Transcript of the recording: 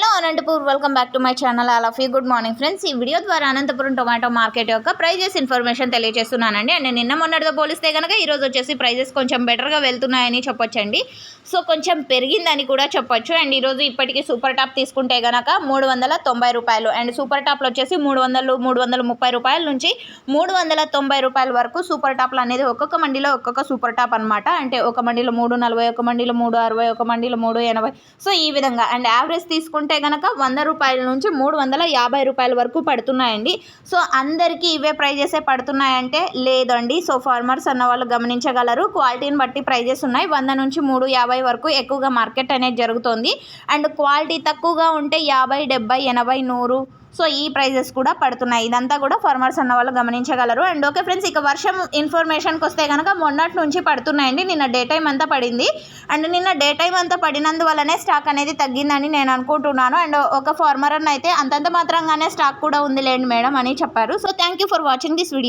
Hello Anantapur. Welcome back to my channel all of you good morning friends ఈ video ద్వారా Anantapuram tomato market యొక్క prices information తెలియజేస్తున్నానండి. And నిన్న మొన్నటితో పోలిస్తే కనుక ఈరోజు వచ్చేసి ప్రైజెస్ కొంచెం బెటర్గా వెళ్తున్నాయని చెప్పొచ్చండి. సో కొంచెం పెరిగిందని కూడా చెప్పొచ్చు. అండ్ ఈరోజు ఇప్పటికీ సూపర్ టాప్ తీసుకుంటే కనుక మూడు వందల తొంభై రూపాయలు. అండ్ సూపర్ టాప్లు వచ్చేసి మూడు వందలు మూడు వందల ముప్పై రూపాయల నుంచి మూడు వందల తొంభై రూపాయల వరకు సూపర్ టాప్లు అనేది ఒక్కొక్క మండిలో ఒక్కొక్క సూపర్ టాప్ అనమాట అంటే ఒక మండిలో మూడు నలభై ఒక మండిలో మూడు అరవై ఒక మండిలో మూడు ఎనభై. సో ఈ విధంగా. అండ్ యావరేజ్ తీసుకుంటే కనుక వంద రూపాయల నుంచి మూడు వందల యాభై రూపాయల వరకు పడుతున్నాయండి. సో అందరికీ ఇవే ప్రైజెసే పడుతున్నాయంటే లేదండి. సో ఫార్మర్స్ అన్న వాళ్ళు గమనించగలరు. క్వాలిటీని బట్టి ప్రైజెస్ ఉన్నాయి. వంద నుంచి మూడు యాభై వరకు ఎక్కువగా మార్కెట్ అనేది జరుగుతుంది. అండ్ క్వాలిటీ తక్కువగా ఉంటే యాభై డెబ్బై ఎనభై నూరు సో ఈ ప్రైజెస్ కూడా పడుతున్నాయి. ఇదంతా కూడా ఫార్మర్స్ అన్న వాళ్ళు గమనించగలరు. అండ్ ఓకే ఫ్రెండ్స్ ఇక వర్షం ఇన్ఫర్మేషన్కి వస్తే కనుక మొన్నటి నుంచి పడుతున్నాయండి. నిన్న డే టైం అంతా పడింది. అండ్ నిన్న డే టైం అంతా పడినందువల్లనే స్టాక్ అనేది తగ్గిందని నేను అనుకుంటున్నాను. అండ్ ఒక ఫార్మర్ అన్న అయితే అంతంత మాత్రంగానే స్టాక్ కూడా ఉంది లేండి మేడం అని చెప్పారు. So thank you for watching this video.